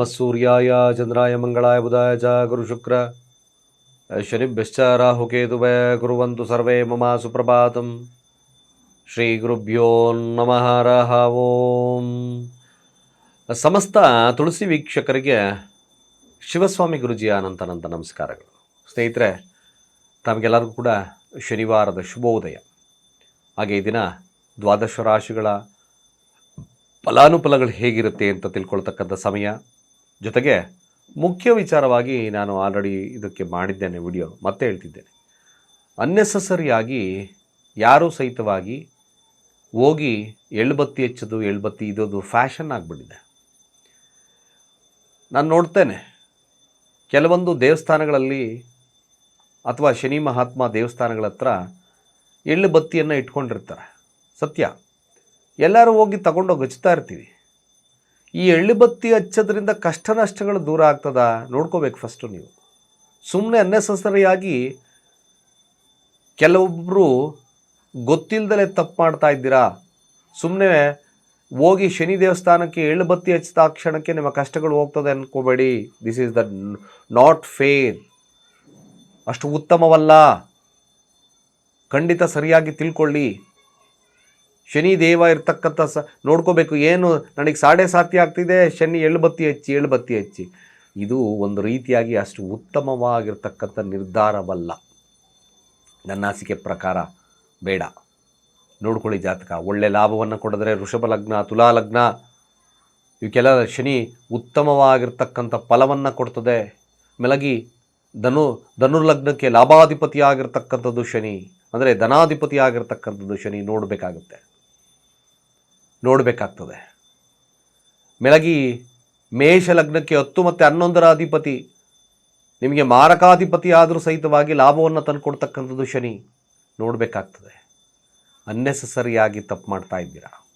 ನಮಃ ಸೂರ್ಯಾಯ ಚಂದ್ರಾಯ ಮಂಗಳಾಯ ಬುಧಾಯ ಚ ಗುರು ಶುಕ್ರ ಶನಿಭ್ಯಶ್ಚ ರಾಹುಕೇತುಭಯ ಕುರುವಂತು ಸರ್ವೇ ಮಮ ಸುಪ್ರಭಾತಂ ಶ್ರೀ ಗುರುಭ್ಯೋ ನಮಃ ಹರಃ ಓಂ ಸಮಸ್ತ ತುಳಸಿ ವೀಕ್ಷಕರಿಗೆ ಶಿವಸ್ವಾಮಿ ಗುರುಜಿಯ ಅನಂತನಂತ ನಮಸ್ಕಾರಗಳು. ಸ್ನೇಹಿತರೆ, ತಮಗೆಲ್ಲರಿಗೂ ಕೂಡ ಶನಿವಾರದ ಶುಭೋದಯ. ಹಾಗೆ ಈ ದಿನ ದ್ವಾದಶ ರಾಶಿಗಳ ಫಲಾನುಫಲಗಳು ಹೇಗಿರುತ್ತೆ ಅಂತ ತಿಳ್ಕೊಳ್ತಕ್ಕಂಥ ಸಮಯ. ಜೊತೆಗೆ ಮುಖ್ಯ ವಿಚಾರವಾಗಿ ನಾನು ಆಲ್ರೆಡಿ ಇದಕ್ಕೆ ಮಾಡಿದ್ದೇನೆ ವಿಡಿಯೋ ಮತ್ತೆ ಹೇಳ್ತಿದ್ದೇನೆ. ಅನ್ನೆಸಸರಿಯಾಗಿ ಯಾರೂ ಸಹಿತವಾಗಿ ಹೋಗಿ ಎಳ್ಬತ್ತಿ ಹಚ್ಚೋದು, ಎಳ್ಬತ್ತಿ ಇದೊಂದು ಫ್ಯಾಷನ್ ಆಗಿಬಿಟ್ಟಿದೆ. ನಾನು ನೋಡ್ತೇನೆ, ಕೆಲವೊಂದು ದೇವಸ್ಥಾನಗಳಲ್ಲಿ ಅಥವಾ ಶನಿ ಮಹಾತ್ಮ ದೇವಸ್ಥಾನಗಳ ಹತ್ರ ಎಳ್ಳು ಬತ್ತಿಯನ್ನು ಇಟ್ಕೊಂಡಿರ್ತಾರೆ. ಸತ್ಯ. ಎಲ್ಲರೂ ಹೋಗಿ ತಗೊಂಡೋಗಿ ಹಚ್ತಾ ಇರ್ತೀವಿ. ಈ ಎಳ್ಳು ಬತ್ತಿ ಹಚ್ಚೋದ್ರಿಂದ ಕಷ್ಟ ನಷ್ಟಗಳು ದೂರ ಆಗ್ತದ? ನೋಡ್ಕೋಬೇಕು ಫಸ್ಟು ನೀವು. ಸುಮ್ಮನೆ ಅನ್ನೆಸಸರಿಯಾಗಿ ಕೆಲವೊಬ್ಬರು ಗೊತ್ತಿಲ್ಲದಲೇ ತಪ್ಪು ಮಾಡ್ತಾ ಇದ್ದೀರಾ? ಸುಮ್ಮನೆ ಹೋಗಿ ಶನಿ ದೇವಸ್ಥಾನಕ್ಕೆ ಎಳ್ಳು ಬತ್ತಿ ಹಚ್ಚಿದ ಕ್ಷಣಕ್ಕೆ ನಿಮ್ಮ ಕಷ್ಟಗಳು ಹೋಗ್ತದೆ ಅನ್ಕೋಬೇಡಿ. This is the not fair ಅಷ್ಟು ಉತ್ತಮವಲ್ಲ. ಖಂಡಿತ ಸರಿಯಾಗಿ ತಿಳ್ಕೊಳ್ಳಿ. ಶನಿ ದೇವ ಇರ್ತಕ್ಕಂಥ ಸ, ನೋಡ್ಕೋಬೇಕು, ಏನು ನನಗೆ ಸಾಡೆ ಸಾತಿ ಆಗ್ತಿದೆ, ಶನಿ ಎಳ್ಳು ಬತ್ತಿ ಹಚ್ಚಿ, ಎಳ್ಳು ಬತ್ತಿ ಹಚ್ಚಿ. ಇದು ಒಂದು ರೀತಿಯಾಗಿ ಅಷ್ಟು ಉತ್ತಮವಾಗಿರ್ತಕ್ಕಂಥ ನಿರ್ಧಾರವಲ್ಲ. ನನ್ನ ಅನಿಸಿಕೆ ಪ್ರಕಾರ ಬೇಡ. ನೋಡ್ಕೊಳ್ಳಿ ಜಾತಕ. ಒಳ್ಳೆ ಲಾಭವನ್ನು ಕೊಡಿದ್ರೆ ಋಷಭ ಲಗ್ನ, ತುಲಾ ಲಗ್ನ, ಇವಕ್ಕೆಲ್ಲ ಶನಿ ಉತ್ತಮವಾಗಿರ್ತಕ್ಕಂಥ ಫಲವನ್ನು ಕೊಡ್ತದೆ. ಮೆಲಗಿ, ಧನು ಧನುರ್ಲಗ್ನಕ್ಕೆ ಲಾಭಾಧಿಪತಿ ಆಗಿರ್ತಕ್ಕಂಥದ್ದು ಶನಿ. ಅಂದರೆ ಧನಾಧಿಪತಿಯಾಗಿರ್ತಕ್ಕಂಥದ್ದು ಶನಿ ನೋಡಬೇಕಾಗುತ್ತೆ. ನೋಡಬೇಕಾಗ್ತದೆ. ಮೆಲಗಿ ಮೇಷ ಲಗ್ನಕ್ಕೆ ಹತ್ತು ಮತ್ತು ಹನ್ನೊಂದರ ಅಧಿಪತಿ. ನಿಮಗೆ ಮಾರಕಾಧಿಪತಿ ಆದರೂ ಸಹಿತವಾಗಿ ಲಾಭವನ್ನು ತಂದುಕೊಡ್ತಕ್ಕಂಥದ್ದು ಶನಿ. ನೋಡಬೇಕಾಗ್ತದೆ. ಅನ್ನೆಸಸರಿಯಾಗಿ ತಪ್ಪು ಮಾಡ್ತಾ ಇದ್ದೀರಾ?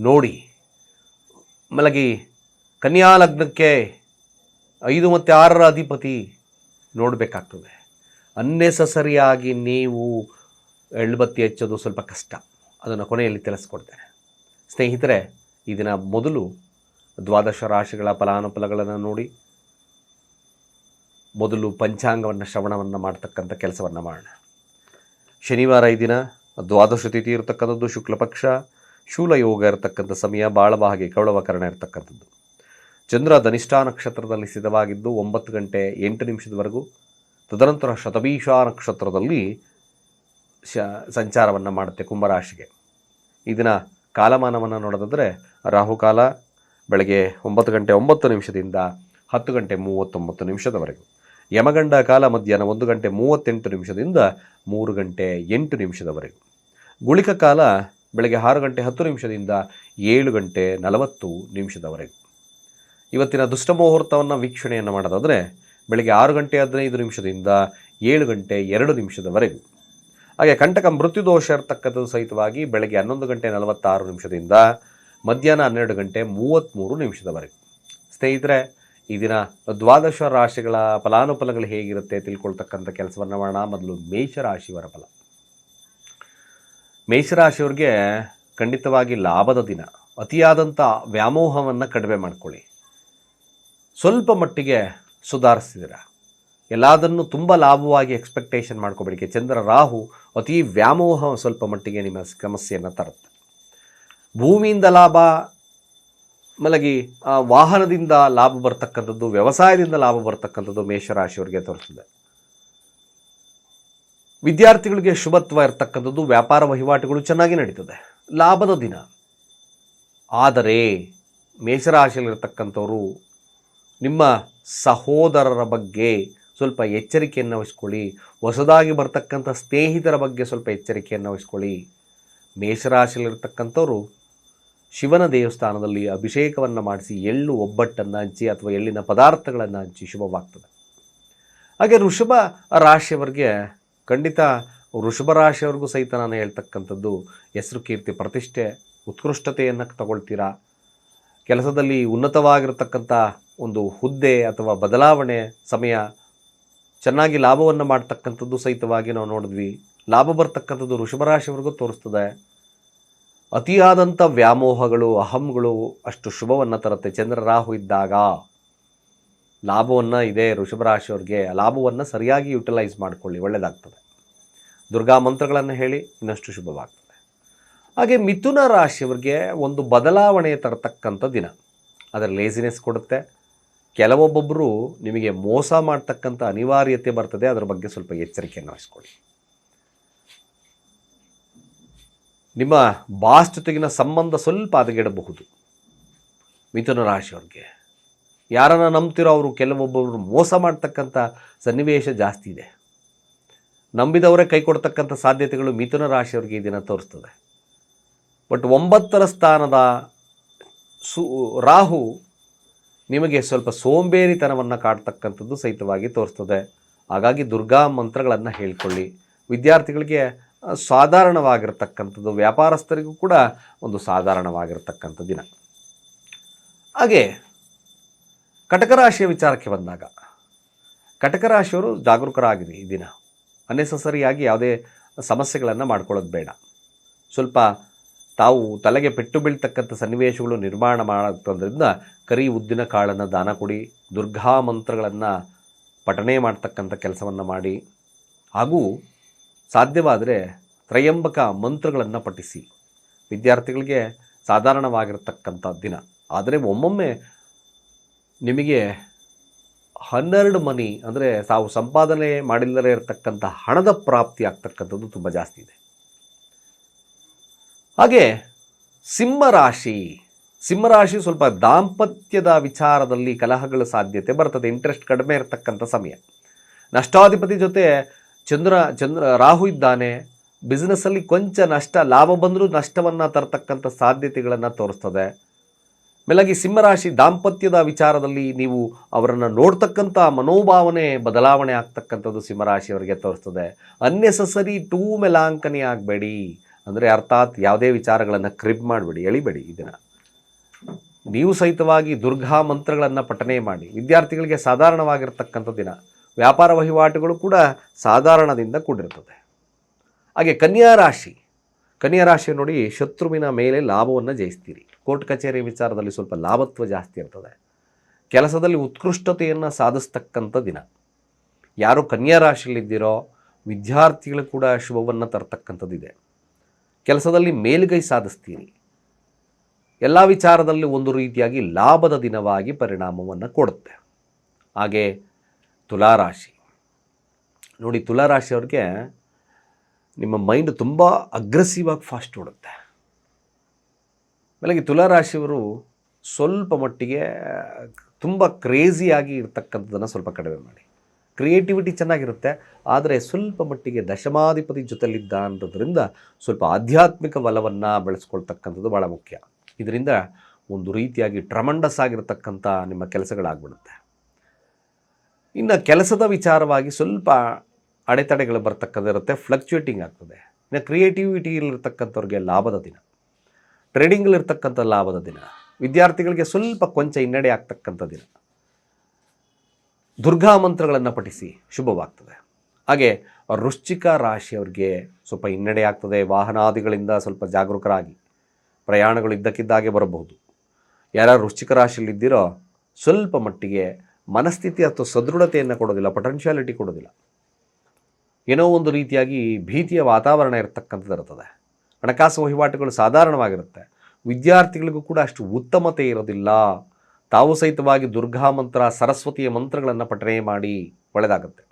ನೋಡಿ ಮಲಗಿ ಕನ್ಯಾ ಲಗ್ನಕ್ಕೆ ಐದು ಮತ್ತು ಆರರ ಅಧಿಪತಿ. ನೋಡಬೇಕಾಗ್ತದೆ. ಅನ್ನೆಸಸರಿಯಾಗಿ ನೀವು ಎಳ್ಬತ್ತಿ ಹೆಚ್ಚೋದು ಸ್ವಲ್ಪ ಕಷ್ಟ. ಅದನ್ನು ಕೊನೆಯಲ್ಲಿ ತಿಳಿಸ್ಕೊಡ್ತೇನೆ. ಸ್ನೇಹಿತರೆ, ಈ ದಿನ ಮೊದಲು ದ್ವಾದಶ ರಾಶಿಗಳ ಫಲಾನುಫಲಗಳನ್ನು ನೋಡಿ, ಮೊದಲು ಪಂಚಾಂಗವನ್ನು ಶ್ರವಣವನ್ನು ಮಾಡ್ತಕ್ಕಂಥ ಕೆಲಸವನ್ನು ಮಾಡೋಣ. ಶನಿವಾರ ಈ ದಿನ ದ್ವಾದಶ ತಿಥಿ ಇರತಕ್ಕಂಥದ್ದು ಶುಕ್ಲಪಕ್ಷ ಶೂಲಯೋಗ ಶೂಲ ಯೋಗ ಇರತಕ್ಕಂಥ ಸಮಯ ಬಾಳಬಾಗಿ ಕೌಳವಕರಣ ಇರತಕ್ಕಂಥದ್ದು. ಚಂದ್ರ ಧನಿಷ್ಠಾ ನಕ್ಷತ್ರದಲ್ಲಿ ಸಿದ್ಧವಾಗಿದ್ದು ಒಂಬತ್ತು ಗಂಟೆ ಎಂಟು ನಿಮಿಷದವರೆಗೂ ತದನಂತರ ಶತಭೀಷ ನಕ್ಷತ್ರದಲ್ಲಿ ಶ, ಸಂಚಾರವನ್ನು ಮಾಡುತ್ತೆ ಕುಂಭರಾಶಿಗೆ ಈ ದಿನ ಕಾಲಮಾನವನ್ನು ನೋಡೋದಾದರೆ ರಾಹುಕಾಲ ಬೆಳಗ್ಗೆ ಒಂಬತ್ತು ಗಂಟೆ ಒಂಬತ್ತು ನಿಮಿಷದಿಂದ ಹತ್ತು ಗಂಟೆ ಮೂವತ್ತೊಂಬತ್ತು ನಿಮಿಷದವರೆಗೂ. ಯಮಗಂಡ ಕಾಲ ಮಧ್ಯಾಹ್ನ ಒಂದು ಗಂಟೆ ಮೂವತ್ತೆಂಟು ನಿಮಿಷದಿಂದ ಮೂರು ಗಂಟೆ ಎಂಟು ನಿಮಿಷದವರೆಗೂ. ಗುಳಿಕ ಕಾಲ ಬೆಳಗ್ಗೆ ಆರು ಗಂಟೆ ಹತ್ತು ನಿಮಿಷದಿಂದ ಏಳು ಗಂಟೆ ನಲವತ್ತು ನಿಮಿಷದವರೆಗೂ. ಇವತ್ತಿನ ದುಷ್ಟ ಮುಹೂರ್ತವನ್ನು ವೀಕ್ಷಣೆಯನ್ನು ಮಾಡೋದಾದರೆ ಬೆಳಗ್ಗೆ ಆರು ಗಂಟೆ ಹದಿನೈದು ನಿಮಿಷದಿಂದ ಏಳು ಗಂಟೆ ಎರಡು ನಿಮಿಷದವರೆಗೂ. ಹಾಗೆ ಕಂಟಕ ಮೃತ್ಯುದೋಷ ಇರತಕ್ಕಂಥದ್ದು ಸಹಿತವಾಗಿ ಬೆಳಗ್ಗೆ ಹನ್ನೊಂದು ಗಂಟೆ ನಲವತ್ತಾರು ನಿಮಿಷದಿಂದ ಮಧ್ಯಾಹ್ನ ಹನ್ನೆರಡು ಗಂಟೆ ಮೂವತ್ತ್ಮೂರು ನಿಮಿಷದವರೆಗೆ. ಸ್ನೇಹಿತರೆ, ಈ ದಿನ ದ್ವಾದಶ ರಾಶಿಗಳ ಫಲಾನುಫಲಗಳು ಹೇಗಿರುತ್ತೆ ತಿಳ್ಕೊಳ್ತಕ್ಕಂಥ ಕೆಲಸವನ್ನು ಮಾಡೋಣ. ಮೊದಲು ಮೇಷರಾಶಿಯವರ ಫಲ. ಮೇಷರಾಶಿಯವ್ರಿಗೆ ಖಂಡಿತವಾಗಿ ಲಾಭದ ದಿನ. ಅತಿಯಾದಂಥ ವ್ಯಾಮೋಹವನ್ನು ಕಡಿಮೆ ಮಾಡ್ಕೊಳ್ಳಿ. ಸ್ವಲ್ಪ ಮಟ್ಟಿಗೆ ಸುಧಾರಿಸ್ತಿದ್ದೀರ? ಎಲ್ಲದನ್ನು ತುಂಬ ಲಾಭವಾಗಿ ಎಕ್ಸ್ಪೆಕ್ಟೇಷನ್ ಮಾಡ್ಕೋಬೇಡಿಕೆ. ಚಂದ್ರ, ರಾಹು ಅತಿ ವ್ಯಾಮೋಹ ಸ್ವಲ್ಪ ಮಟ್ಟಿಗೆ ನಿಮ್ಮ ಸಮಸ್ಯೆಯನ್ನು ತರುತ್ತೆ. ಭೂಮಿಯಿಂದ ಲಾಭ, ಮಲಗಿ ವಾಹನದಿಂದ ಲಾಭ ಬರ್ತಕ್ಕಂಥದ್ದು, ವ್ಯವಸಾಯದಿಂದ ಲಾಭ ಬರ್ತಕ್ಕಂಥದ್ದು ಮೇಷರಾಶಿಯವರಿಗೆ ತೋರಿಸ್ತದೆ ವಿದ್ಯಾರ್ಥಿಗಳಿಗೆ ಶುಭತ್ವ ಇರತಕ್ಕಂಥದ್ದು, ವ್ಯಾಪಾರ ವಹಿವಾಟುಗಳು ಚೆನ್ನಾಗಿ ನಡೀತದೆ. ಲಾಭದ ದಿನ. ಆದರೆ ಮೇಷರಾಶಿಯಲ್ಲಿರ್ತಕ್ಕಂಥವರು ನಿಮ್ಮ ಸಹೋದರರ ಬಗ್ಗೆ ಸ್ವಲ್ಪ ಎಚ್ಚರಿಕೆಯನ್ನು ವಹಿಸ್ಕೊಳ್ಳಿ. ಹೊಸದಾಗಿ ಬರ್ತಕ್ಕಂಥ ಸ್ನೇಹಿತರ ಬಗ್ಗೆ ಸ್ವಲ್ಪ ಎಚ್ಚರಿಕೆಯನ್ನು ವಹಿಸ್ಕೊಳ್ಳಿ. ಮೇಷರಾಶಿಯಲ್ಲಿರ್ತಕ್ಕಂಥವ್ರು ಶಿವನ ದೇವಸ್ಥಾನದಲ್ಲಿ ಅಭಿಷೇಕವನ್ನು ಮಾಡಿಸಿ ಎಳ್ಳು, ಒಬ್ಬಟ್ಟನ್ನು ಹಂಚಿ ಅಥವಾ ಎಳ್ಳಿನ ಪದಾರ್ಥಗಳನ್ನು ಹಂಚಿ ಶುಭವಾಗ್ತದೆ. ಹಾಗೆ ಋಷಭ ರಾಶಿಯವರಿಗೆ ಖಂಡಿತ ವೃಷಭ ರಾಶಿಯವ್ರಿಗೂ ಸಹಿತ ನಾನು ಹೇಳ್ತಕ್ಕಂಥದ್ದು, ಹೆಸರು ಕೀರ್ತಿ, ಪ್ರತಿಷ್ಠೆ, ಉತ್ಕೃಷ್ಟತೆಯನ್ನು ತಗೊಳ್ತೀರಾ? ಕೆಲಸದಲ್ಲಿ ಉನ್ನತವಾಗಿರತಕ್ಕಂಥ ಒಂದು ಹುದ್ದೆ ಅಥವಾ ಬದಲಾವಣೆ ಸಮಯ ಚೆನ್ನಾಗಿ ಲಾಭವನ್ನು ಮಾಡ್ತಕ್ಕಂಥದ್ದು ಸಹಿತವಾಗಿ ನಾವು ನೋಡಿದ್ವಿ. ಲಾಭ ಬರ್ತಕ್ಕಂಥದ್ದು ವೃಷಭರಾಶಿವರೆಗೂ ತೋರಿಸ್ತದೆ. ಅತಿಯಾದಂಥ ವ್ಯಾಮೋಹಗಳು, ಅಹಂಗಳು ಅಷ್ಟು ಶುಭವನ್ನು ತರುತ್ತೆ. ಚಂದ್ರ ರಾಹು ಇದ್ದಾಗ ಲಾಭವನ್ನು ಇದೆ ವೃಷಭರಾಶಿಯವ್ರಿಗೆ ಲಾಭವನ್ನು ಸರಿಯಾಗಿ ಯುಟಿಲೈಸ್ ಮಾಡಿಕೊಳ್ಳಿ ಒಳ್ಳೆಯದಾಗ್ತದೆ ದುರ್ಗಾ ಮಂತ್ರಗಳನ್ನು ಹೇಳಿ ಇನ್ನಷ್ಟು ಶುಭವಾಗ್ತದೆ. ಹಾಗೆ ಮಿಥುನ ರಾಶಿಯವ್ರಿಗೆ ಒಂದು ಬದಲಾವಣೆ ತರತಕ್ಕಂಥ ದಿನ. ಅದರ ಲೇಸಿನೆಸ್ ಕೊಡುತ್ತೆ. ಕೆಲವೊಬ್ಬೊಬ್ಬರು ನಿಮಗೆ ಮೋಸ ಮಾಡ್ತಕ್ಕಂಥ ಅನಿವಾರ್ಯತೆ ಬರ್ತದೆ, ಅದರ ಬಗ್ಗೆ ಸ್ವಲ್ಪ ಎಚ್ಚರಿಕೆಯನ್ನು ವಹಿಸ್ಕೊಳ್ಳಿ. ನಿಮ್ಮ ಬಾಸ್ ಜೊತೆಗಿನ ಸಂಬಂಧ ಸ್ವಲ್ಪ ಹದಗೆಡಬಹುದು. ಮಿಥುನ ರಾಶಿಯವ್ರಿಗೆ. ಯಾರನ್ನ ನಂಬ್ತಿರೋ ಅವರು, ಕೆಲವೊಬ್ಬರು ಮೋಸ ಮಾಡ್ತಕ್ಕಂಥ ಸನ್ನಿವೇಶ ಜಾಸ್ತಿ ಇದೆ. ನಂಬಿದವರೇ ಕೈ ಕೊಡ್ತಕ್ಕಂಥ ಸಾಧ್ಯತೆಗಳು ಮಿಥುನ ರಾಶಿಯವ್ರಿಗೆ ದಿನ ತೋರಿಸ್ತದೆ. ಬಟ್ ಒಂಬತ್ತರ ಸ್ಥಾನದ ಸು, ರಾಹು ನಿಮಗೆ ಸ್ವಲ್ಪ ಸೋಂಬೇರಿತನವನ್ನು ಕಾಡ್ತಕ್ಕಂಥದ್ದು ಸಹಿತವಾಗಿ ತೋರಿಸ್ತದೆ. ಹಾಗಾಗಿ ದುರ್ಗಾ ಮಂತ್ರಗಳನ್ನು ಹೇಳಿಕೊಳ್ಳಿ. ವಿದ್ಯಾರ್ಥಿಗಳಿಗೆ ಸಾಧಾರಣವಾಗಿರತಕ್ಕಂಥದ್ದು, ವ್ಯಾಪಾರಸ್ಥರಿಗೂ ಕೂಡ ಒಂದು ಸಾಧಾರಣವಾಗಿರ್ತಕ್ಕಂಥ ದಿನ ಹಾಗೆ, ಕಟಕರಾಶಿಯ ವಿಚಾರಕ್ಕೆ ಬಂದಾಗ, ಕಟಕರಾಶಿಯವರು ಜಾಗರೂಕರಾಗಿರಿ ಈ ದಿನ. ಅನ್ನೆಸಸರಿಯಾಗಿ ಯಾವುದೇ ಸಮಸ್ಯೆಗಳನ್ನು ಮಾಡ್ಕೊಳ್ಳೋದು ಬೇಡ. ಸ್ವಲ್ಪ ತಾವು ತಲೆಗೆ ಪೆಟ್ಟು ಬೀಳ್ತಕ್ಕಂಥ ಸನ್ನಿವೇಶಗಳು ನಿರ್ಮಾಣ ಮಾಡೋದ್ರಿಂದ ಕರಿ ಉದ್ದಿನ ಕಾಳನ್ನು ದಾನ ಕೊಡಿ, ದುರ್ಗಾ ಮಂತ್ರಗಳನ್ನು ಪಠನೆ ಮಾಡ್ತಕ್ಕಂಥ ಕೆಲಸವನ್ನು ಮಾಡಿ. ಹಾಗೂ ಸಾಧ್ಯವಾದರೆ ತ್ರಯಂಬಕ ಮಂತ್ರಗಳನ್ನು ಪಠಿಸಿ. ವಿದ್ಯಾರ್ಥಿಗಳಿಗೆ ಸಾಧಾರಣವಾಗಿರ್ತಕ್ಕಂಥ ದಿನ. ಆದರೆ ಒಮ್ಮೊಮ್ಮೆ ನಿಮಗೆ ಹನ್ನೆರಡು ಮನಿ ಅಂದರೆ ತಾವು ಸಂಪಾದನೆ ಮಾಡಿಲ್ಲದೇ ಇರತಕ್ಕಂಥ ಹಣದ ಪ್ರಾಪ್ತಿ ಆಗ್ತಕ್ಕಂಥದ್ದು ತುಂಬ ಜಾಸ್ತಿ ಇದೆ. ಹಾಗೆ ಸಿಂಹರಾಶಿ. ಸಿಂಹರಾಶಿ ಸ್ವಲ್ಪ ದಾಂಪತ್ಯದ ವಿಚಾರದಲ್ಲಿ ಕಲಹಗಳ ಸಾಧ್ಯತೆ ಬರ್ತದೆ ಇಂಟ್ರೆಸ್ಟ್ ಕಡಿಮೆ ಇರತಕ್ಕಂಥ ಸಮಯ. ನಷ್ಟಾಧಿಪತಿ ಜೊತೆ ಚಂದ್ರ ಚಂದ್ರ, ರಾಹು ಇದ್ದಾನೆ. ಬಿಸ್ನೆಸ್ಸಲ್ಲಿ ಕೊಂಚ ನಷ್ಟ, ಲಾಭ ಬಂದರೂ ನಷ್ಟವನ್ನು ತರತಕ್ಕಂಥ ಸಾಧ್ಯತೆಗಳನ್ನು ತೋರಿಸ್ತದೆ. ಮೇಲಾಗಿ ಸಿಂಹರಾಶಿ ದಾಂಪತ್ಯದ ವಿಚಾರದಲ್ಲಿ ನೀವು ಅವರನ್ನು ನೋಡ್ತಕ್ಕಂಥ ಮನೋಭಾವನೆ ಬದಲಾವಣೆ ಆಗ್ತಕ್ಕಂಥದ್ದು ಸಿಂಹರಾಶಿಯವರಿಗೆ ತೋರಿಸ್ತದೆ. ಅನ್ನೆಸಸರಿ ಟೂ ಮೆಲಾಂಕನಿ ಆಗಬೇಡಿ. ಅಂದರೆ ಅರ್ಥಾತ್ ಯಾವುದೇ ವಿಚಾರಗಳನ್ನು ಕ್ರಿಬ್ ಮಾಡಬೇಡಿ, ಎಳಿಬೇಡಿ ಇದನ್ನು. ದಿನ ನೀವು ಸಹಿತವಾಗಿ ದುರ್ಗಾ ಮಂತ್ರಗಳನ್ನು ಪಠನೆ ಮಾಡಿ. ವಿದ್ಯಾರ್ಥಿಗಳಿಗೆ ಸಾಧಾರಣವಾಗಿರ್ತಕ್ಕಂಥ ದಿನ. ವ್ಯಾಪಾರ ವಹಿವಾಟುಗಳು ಕೂಡ ಸಾಧಾರಣದಿಂದ ಕೂಡಿರ್ತದೆ. ಹಾಗೆ ಕನ್ಯಾ ರಾಶಿ. ಕನ್ಯಾ ರಾಶಿ ನೋಡಿ ಶತ್ರುವಿನ ಮೇಲೆ ಲಾಭವನ್ನು ಜಯಿಸ್ತೀರಿ. ಕೋರ್ಟ್ ಕಚೇರಿ ವಿಚಾರದಲ್ಲಿ ಸ್ವಲ್ಪ ಲಾಭತ್ವ ಜಾಸ್ತಿ ಇರ್ತದೆ. ಕೆಲಸದಲ್ಲಿ ಉತ್ಕೃಷ್ಟತೆಯನ್ನು ಸಾಧಿಸ್ತಕ್ಕಂಥ ದಿನ. ಯಾರು ಕನ್ಯಾ ರಾಶಿಯಲ್ಲಿದ್ದೀರೋ ವಿದ್ಯಾರ್ಥಿಗಳು ಕೂಡ ಶುಭವನ್ನು ತರ್ತಕ್ಕಂಥದ್ದಿದೆ. ಕೆಲಸದಲ್ಲಿ ಮೇಲುಗೈ ಸಾಧಿಸ್ತೀರಿ. ಎಲ್ಲ ವಿಚಾರದಲ್ಲಿ ಒಂದು ರೀತಿಯಾಗಿ ಲಾಭದ ದಿನವಾಗಿ ಪರಿಣಾಮವನ್ನು ಕೊಡುತ್ತೆ. ಹಾಗೆ ತುಲಾರಾಶಿ. ನೋಡಿ, ತುಲಾರಾಶಿಯವ್ರಿಗೆ ನಿಮ್ಮ ಮೈಂಡ್ ತುಂಬ ಅಗ್ರೆಸಿವ್ ಆಗಿ ಫಾಸ್ಟ್ ಓಡುತ್ತೆ. ಬೆಳಗ್ಗೆ ತುಲಾರಾಶಿಯವರು ಸ್ವಲ್ಪ ಮಟ್ಟಿಗೆ ತುಂಬ ಕ್ರೇಜಿಯಾಗಿ ಇರ್ತಕ್ಕಂಥದ್ದನ್ನು ಸ್ವಲ್ಪ ಕಡಿಮೆ ಮಾಡಿ. ಕ್ರಿಯೇಟಿವಿಟಿ ಚೆನ್ನಾಗಿರುತ್ತೆ, ಆದರೆ ಸ್ವಲ್ಪ ಮಟ್ಟಿಗೆ ದಶಮಾಧಿಪತಿ ಜೊತೆಲಿದ್ದ ಅನ್ನೋದ್ರಿಂದ ಸ್ವಲ್ಪ ಆಧ್ಯಾತ್ಮಿಕ ಬಲವನ್ನು ಬೆಳೆಸ್ಕೊಳ್ತಕ್ಕಂಥದ್ದು ಭಾಳ ಮುಖ್ಯ. ಇದರಿಂದ ಒಂದು ರೀತಿಯಾಗಿ ಟ್ರಮಂಡಸ್ ಆಗಿರತಕ್ಕಂಥ ನಿಮ್ಮ ಕೆಲಸಗಳಾಗ್ಬಿಡುತ್ತೆ. ಇನ್ನು ಕೆಲಸದ ವಿಚಾರವಾಗಿ ಸ್ವಲ್ಪ ಅಡೆತಡೆಗಳು ಬರ್ತಕ್ಕಂಥಿರುತ್ತೆ ಫ್ಲಕ್ಚುಯೇಟಿಂಗ್ ಆಗ್ತದೆ. ಇನ್ನು ಕ್ರಿಯೇಟಿವಿಟಿಯಲ್ಲಿರ್ತಕ್ಕಂಥವ್ರಿಗೆ ಲಾಭದ ದಿನ ಟ್ರೇಡಿಂಗಲ್ಲಿರ್ತಕ್ಕಂಥ ಲಾಭದ ದಿನ, ವಿದ್ಯಾರ್ಥಿಗಳಿಗೆ ಸ್ವಲ್ಪ ಕೊಂಚ ಹಿನ್ನಡೆ ಆಗ್ತಕ್ಕಂಥ ದಿನ. ದುರ್ಗಾ ಮಂತ್ರಗಳನ್ನು ಪಠಿಸಿ ಶುಭವಾಗ್ತದೆ. ಹಾಗೆ ವೃಶ್ಚಿಕ ರಾಶಿಯವರಿಗೆ ಸ್ವಲ್ಪ ಹಿನ್ನಡೆ ಆಗ್ತದೆ. ವಾಹನಾದಿಗಳಿಂದ ಸ್ವಲ್ಪ ಜಾಗರೂಕರಾಗಿ ಪ್ರಯಾಣಗಳು ಇದ್ದಕ್ಕಿದ್ದಾಗೆ ಬರಬಹುದು. ಯಾರ್ಯಾರು ವೃಶ್ಚಿಕ ರಾಶಿಯಲ್ಲಿದ್ದೀರೋ ಸ್ವಲ್ಪ ಮಟ್ಟಿಗೆ ಮನಸ್ಥಿತಿ ಅಥವಾ ಸದೃಢತೆಯನ್ನು ಕೊಡೋದಿಲ್ಲ ಪೊಟೆನ್ಷಿಯಾಲಿಟಿ ಕೊಡೋದಿಲ್ಲ. ಏನೋ ಒಂದು ರೀತಿಯಾಗಿ ಭೀತಿಯ ವಾತಾವರಣ ಇರತಕ್ಕಂಥದ್ದು ಇರ್ತದೆ. ಹಣಕಾಸು ವಹಿವಾಟುಗಳು ಸಾಧಾರಣವಾಗಿರುತ್ತೆ. ವಿದ್ಯಾರ್ಥಿಗಳಿಗೂ ಕೂಡ ಅಷ್ಟು ಉತ್ತಮತೆ ಇರೋದಿಲ್ಲ. ತಾವು ಸಹಿತವಾಗಿ ದುರ್ಗಾ ಮಂತ್ರ, ಸರಸ್ವತಿಯ ಮಂತ್ರಗಳನ್ನು ಪಠನೆ ಮಾಡಿ ಒಳ್ಳೆಯದಾಗುತ್ತೆ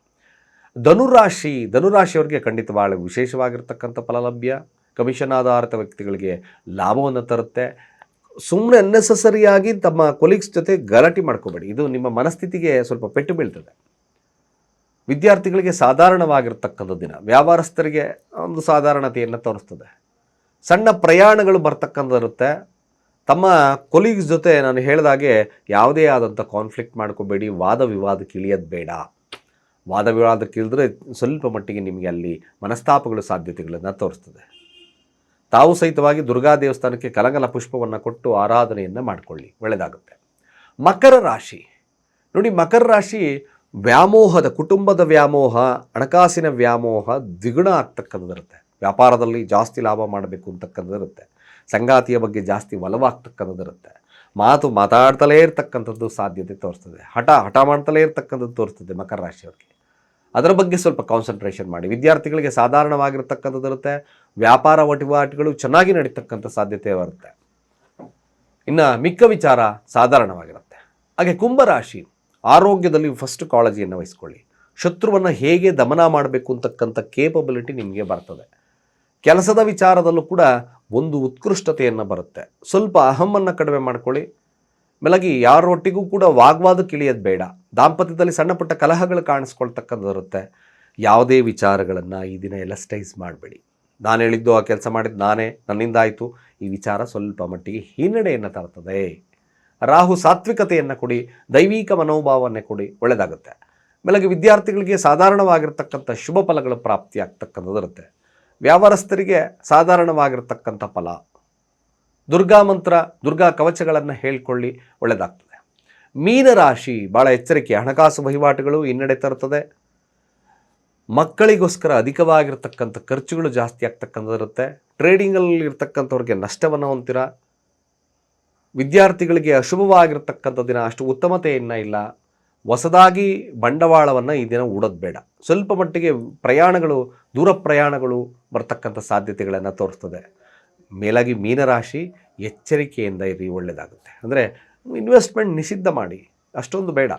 ಧನುರಾಶಿ, ಧನುರಾಶಿಯವರಿಗೆ ಖಂಡಿತ ಭಾಳ ವಿಶೇಷವಾಗಿರ್ತಕ್ಕಂಥ ಫಲ ಲಭ್ಯ ಕಮಿಷನ್ ಆಧಾರಿತ ವ್ಯಕ್ತಿಗಳಿಗೆ ಲಾಭವನ್ನು ತರುತ್ತೆ. ಸುಮ್ಮನೆ ಅನ್ನೆಸಸರಿಯಾಗಿ ತಮ್ಮ ಕೊಲೀಗ್ಸ್ ಜೊತೆ ಗಲಾಟೆ ಮಾಡ್ಕೋಬೇಡಿ. ಇದು ನಿಮ್ಮ ಮನಸ್ಥಿತಿಗೆ ಸ್ವಲ್ಪ ಪೆಟ್ಟು ಬೀಳ್ತದೆ. ವಿದ್ಯಾರ್ಥಿಗಳಿಗೆ ಸಾಧಾರಣವಾಗಿರ್ತಕ್ಕಂಥ ದಿನ. ವ್ಯಾಪಾರಸ್ಥರಿಗೆ ಒಂದು ಸಾಧಾರಣತೆಯನ್ನು ತೋರಿಸ್ತದೆ. ಸಣ್ಣ ಪ್ರಯಾಣಗಳು ಬರ್ತಕ್ಕಂಥದ್ದಿರುತ್ತೆ. ತಮ್ಮ ಕೊಲೀಗ್ಸ್ ಜೊತೆ ನಾನು ಹೇಳಿದಾಗೆ ಯಾವುದೇ ಆದಂಥ ಕಾನ್ಫ್ಲಿಕ್ಟ್ ಮಾಡ್ಕೋಬೇಡಿ, ವಾದ ಇಳಿಯೋದು ಬೇಡ. ವಾದ ವಿವಾದ ಇಳಿದ್ರೆ ಸ್ವಲ್ಪ ಮಟ್ಟಿಗೆ ನಿಮಗೆ ಅಲ್ಲಿ ಮನಸ್ತಾಪಗಳ ಸಾಧ್ಯತೆಗಳನ್ನು ತೋರಿಸ್ತದೆ. ತಾವು ಸಹಿತವಾಗಿ ದುರ್ಗಾ ದೇವಸ್ಥಾನಕ್ಕೆ ಕಲಗಲ ಪುಷ್ಪವನ್ನು ಕೊಟ್ಟು ಆರಾಧನೆಯನ್ನು ಮಾಡಿಕೊಳ್ಳಿ, ಒಳ್ಳೆಯದಾಗುತ್ತೆ. ಮಕರ ರಾಶಿ. ನೋಡಿ, ಮಕರ ರಾಶಿ ವ್ಯಾಮೋಹದ, ಕುಟುಂಬದ ವ್ಯಾಮೋಹ, ಹಣಕಾಸಿನ ವ್ಯಾಮೋಹ ದ್ವಿಗುಣ ಆಗ್ತಕ್ಕಂಥದ್ದಿರುತ್ತೆ. ವ್ಯಾಪಾರದಲ್ಲಿ ಜಾಸ್ತಿ ಲಾಭ ಮಾಡಬೇಕು ಅಂತಕ್ಕಂಥದ್ದಿರುತ್ತೆ. ಸಂಗಾತಿಯ ಬಗ್ಗೆ ಜಾಸ್ತಿ ಒಲವಾಗ್ತಕ್ಕಂಥದ್ದಿರುತ್ತೆ. ಮಾತು ಮಾತಾಡ್ತಲೇ ಇರ್ತಕ್ಕಂಥದ್ದು ಸಾಧ್ಯತೆ ತೋರಿಸ್ತದೆ. ಹಠ ಹಠ ಮಾಡ್ತಲೇ ಇರ್ತಕ್ಕಂಥದ್ದು ತೋರಿಸ್ತದೆ ಮಕರ ರಾಶಿಯವ್ರಿಗೆ. ಅದರ ಬಗ್ಗೆ ಸ್ವಲ್ಪ ಕಾನ್ಸಂಟ್ರೇಷನ್ ಮಾಡಿ. ವಿದ್ಯಾರ್ಥಿಗಳಿಗೆ ಸಾಧಾರಣವಾಗಿರ್ತಕ್ಕಂಥದ್ದು ಇರುತ್ತೆ ವ್ಯಾಪಾರ ವಹಿವಾಟುಗಳು ಚೆನ್ನಾಗಿ ನಡೀತಕ್ಕಂಥ ಸಾಧ್ಯತೆ ಬರುತ್ತೆ. ಇನ್ನು ಮಿಕ್ಕ ವಿಚಾರ ಸಾಧಾರಣವಾಗಿರುತ್ತೆ. ಹಾಗೆ ಕುಂಭರಾಶಿ ಆರೋಗ್ಯದಲ್ಲಿ ಫಸ್ಟ್ ಕಾಳಜಿಯನ್ನು ವಹಿಸ್ಕೊಳ್ಳಿ. ಶತ್ರುವನ್ನು ಹೇಗೆ ದಮನ ಮಾಡಬೇಕು ಅಂತಕ್ಕಂಥ ಕೇಪಬಿಲಿಟಿ ನಿಮಗೆ ಬರ್ತದೆ. ಕೆಲಸದ ವಿಚಾರದಲ್ಲೂ ಕೂಡ ಒಂದು ಉತ್ಕೃಷ್ಟತೆಯನ್ನು ಬರುತ್ತೆ. ಸ್ವಲ್ಪ ಅಹಮ್ಮನ್ನು ಕಡಿಮೆ ಮಾಡ್ಕೊಳ್ಳಿ. ಮೇಲಾಗಿ ಯಾರೊಟ್ಟಿಗೂ ಕೂಡ ವಾಗ್ವಾದಕ್ಕೆ ಇಳಿಯೋದು ಬೇಡ. ದಾಂಪತ್ಯದಲ್ಲಿ ಸಣ್ಣ ಪುಟ್ಟ ಕಲಹಗಳು ಕಾಣಿಸ್ಕೊಳ್ತಕ್ಕಂಥದ್ದು ಇರುತ್ತೆ. ಯಾವುದೇ ವಿಚಾರಗಳನ್ನು ಈ ದಿನ ಎಲಸ್ಟೈಸ್ ಮಾಡಬೇಡಿ. ನಾನು ಹೇಳಿದ್ದು ಆ ಕೆಲಸ ಮಾಡಿದ್ದು ನಾನೇ ನನ್ನಿಂದ ಆಯಿತು ಈ ವಿಚಾರ ಸ್ವಲ್ಪ ಮಟ್ಟಿಗೆ ಹಿನ್ನಡೆಯನ್ನು ತರ್ತದೆ. ರಾಹು ಸಾತ್ವಿಕತೆಯನ್ನು ಕೊಡಿ, ದೈವಿಕ ಮನೋಭಾವವನ್ನು ಕೊಡಿ ಒಳ್ಳೆಯದಾಗುತ್ತೆ ಮೇಲಾಗಿ ವಿದ್ಯಾರ್ಥಿಗಳಿಗೆ ಸಾಧಾರಣವಾಗಿರ್ತಕ್ಕಂಥ ಶುಭ ಫಲಗಳು ಪ್ರಾಪ್ತಿಯಾಗ್ತಕ್ಕಂಥದ್ದು ಇರುತ್ತೆ. ವ್ಯಾಪಾರಸ್ಥರಿಗೆ ಸಾಧಾರಣವಾಗಿರ್ತಕ್ಕಂಥ ಫಲ. ದುರ್ಗಾ ಮಂತ್ರ, ದುರ್ಗಾ ಕವಚಗಳನ್ನು ಹೇಳ್ಕೊಳ್ಳಿ ಒಳ್ಳೆಯದಾಗ್ತದೆ ಮೀನರಾಶಿ ಭಾಳ ಎಚ್ಚರಿಕೆ, ಹಣಕಾಸು ವಹಿವಾಟುಗಳು ಹಿನ್ನಡೆ ತರುತ್ತದೆ. ಮಕ್ಕಳಿಗೋಸ್ಕರ ಅಧಿಕವಾಗಿರ್ತಕ್ಕಂಥ ಖರ್ಚುಗಳು ಜಾಸ್ತಿ ಆಗ್ತಕ್ಕಂಥದ್ದಿರುತ್ತೆ ಟ್ರೇಡಿಂಗಲ್ಲಿ ಇರ್ತಕ್ಕಂಥವ್ರಿಗೆ ನಷ್ಟವನ್ನು ಹೊಂತೀರ ವಿದ್ಯಾರ್ಥಿಗಳಿಗೆ ಅಶುಭವಾಗಿರ್ತಕ್ಕಂಥ ದಿನ, ಅಷ್ಟು ಉತ್ತಮತೆಯನ್ನು ಇಲ್ಲ. ಹೊಸದಾಗಿ ಬಂಡವಾಳವನ್ನು ಈ ದಿನ ಹೂಡೋದು ಬೇಡ. ಸ್ವಲ್ಪ ಮಟ್ಟಿಗೆ ಪ್ರಯಾಣಗಳು, ದೂರ ಪ್ರಯಾಣಗಳು ಬರ್ತಕ್ಕಂಥ ಸಾಧ್ಯತೆಗಳನ್ನು ತೋರಿಸ್ತದೆ. ಮೇಲಾಗಿ ಮೀನರಾಶಿ ಎಚ್ಚರಿಕೆಯಿಂದ ಇರಿ ಒಳ್ಳೆಯದಾಗುತ್ತೆ ಅಂದರೆ ಇನ್ವೆಸ್ಟ್ಮೆಂಟ್ ನಿಷಿದ್ಧ ಮಾಡಿ, ಅಷ್ಟೊಂದು ಬೇಡ.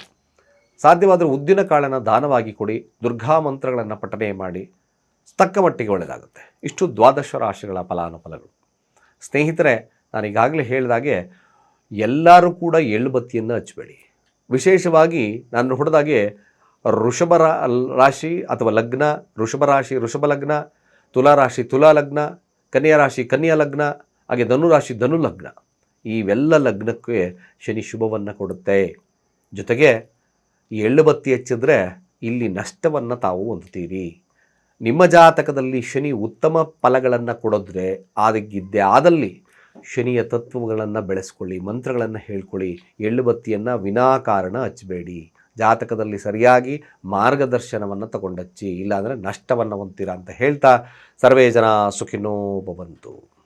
ಸಾಧ್ಯವಾದರೆ ಉದ್ದಿನ ಕಾಳನ್ನು ದಾನವಾಗಿ ಕೊಡಿ, ದುರ್ಗಾ ಮಂತ್ರಗಳನ್ನು ಪಠನೆ ಮಾಡಿ, ತಕ್ಕ ಮಟ್ಟಿಗೆ ಒಳ್ಳೆಯದಾಗುತ್ತೆ ಇಷ್ಟು ದ್ವಾದಶ ರಾಶಿಗಳ ಫಲಾನುಫಲಗಳು. ಸ್ನೇಹಿತರೆ ನಾನು ಈಗಾಗಲೇ ಹೇಳಿದಾಗೆ, ಎಲ್ಲರೂ ಕೂಡ ಎಳ್ಳು ಬತ್ತಿಯನ್ನು ಹಚ್ಚಬೇಡಿ ವಿಶೇಷವಾಗಿ ನಾನು ಹೊಡೆದಾಗೆ ಋಷಭ ರಾಶಿ ಅಥವಾ ಲಗ್ನ ಋಷಭ ರಾಶಿ ಋಷಭ ಲಗ್ನ, ತುಲಾ ರಾಶಿ, ತುಲಾ ಲಗ್ನ, ಕನ್ಯಾ ರಾಶಿ, ಕನ್ಯಾ ಲಗ್ನ, ಹಾಗೆ ಧನು ರಾಶಿ, ಧನು ಲಗ್ನ. ಇವೆಲ್ಲ ಲಗ್ನಕ್ಕೆ ಶನಿ ಶುಭವನ್ನು ಕೊಡುತ್ತೆ. ಜೊತೆಗೆ ಎಳ್ಳು ಬತ್ತಿ ಹಚ್ಚಿದ್ರೆ ಇಲ್ಲಿ ನಷ್ಟವನ್ನು ತಾವು ಹೊಂದುತ್ತೀರಿ. ನಿಮ್ಮ ಜಾತಕದಲ್ಲಿ ಶನಿ ಉತ್ತಮ ಫಲಗಳನ್ನು ಕೊಡಿದ್ರೆ ಆಗಿದ್ದೆ ಆದಲ್ಲಿ ಶನಿಯ ತತ್ವಗಳನ್ನು ಬೆಳೆಸ್ಕೊಳ್ಳಿ, ಮಂತ್ರಗಳನ್ನು ಹೇಳ್ಕೊಳ್ಳಿ ಎಳ್ಳುಬತ್ತಿಯನ್ನು ವಿನಾಕಾರಣ ಹಚ್ಚಬೇಡಿ. ಜಾತಕದಲ್ಲಿ ಸರಿಯಾಗಿ ಮಾರ್ಗದರ್ಶನವನ್ನು ತಗೊಂಡಚ್ಚಿ, ಇಲ್ಲಾಂದರೆ ನಷ್ಟವನ್ನು ಹೊಂತೀರಾ ಅಂತ ಹೇಳ್ತಾ ಸರ್ವೇ ಜನ ಸುಖಿನೋ ಭವಂತು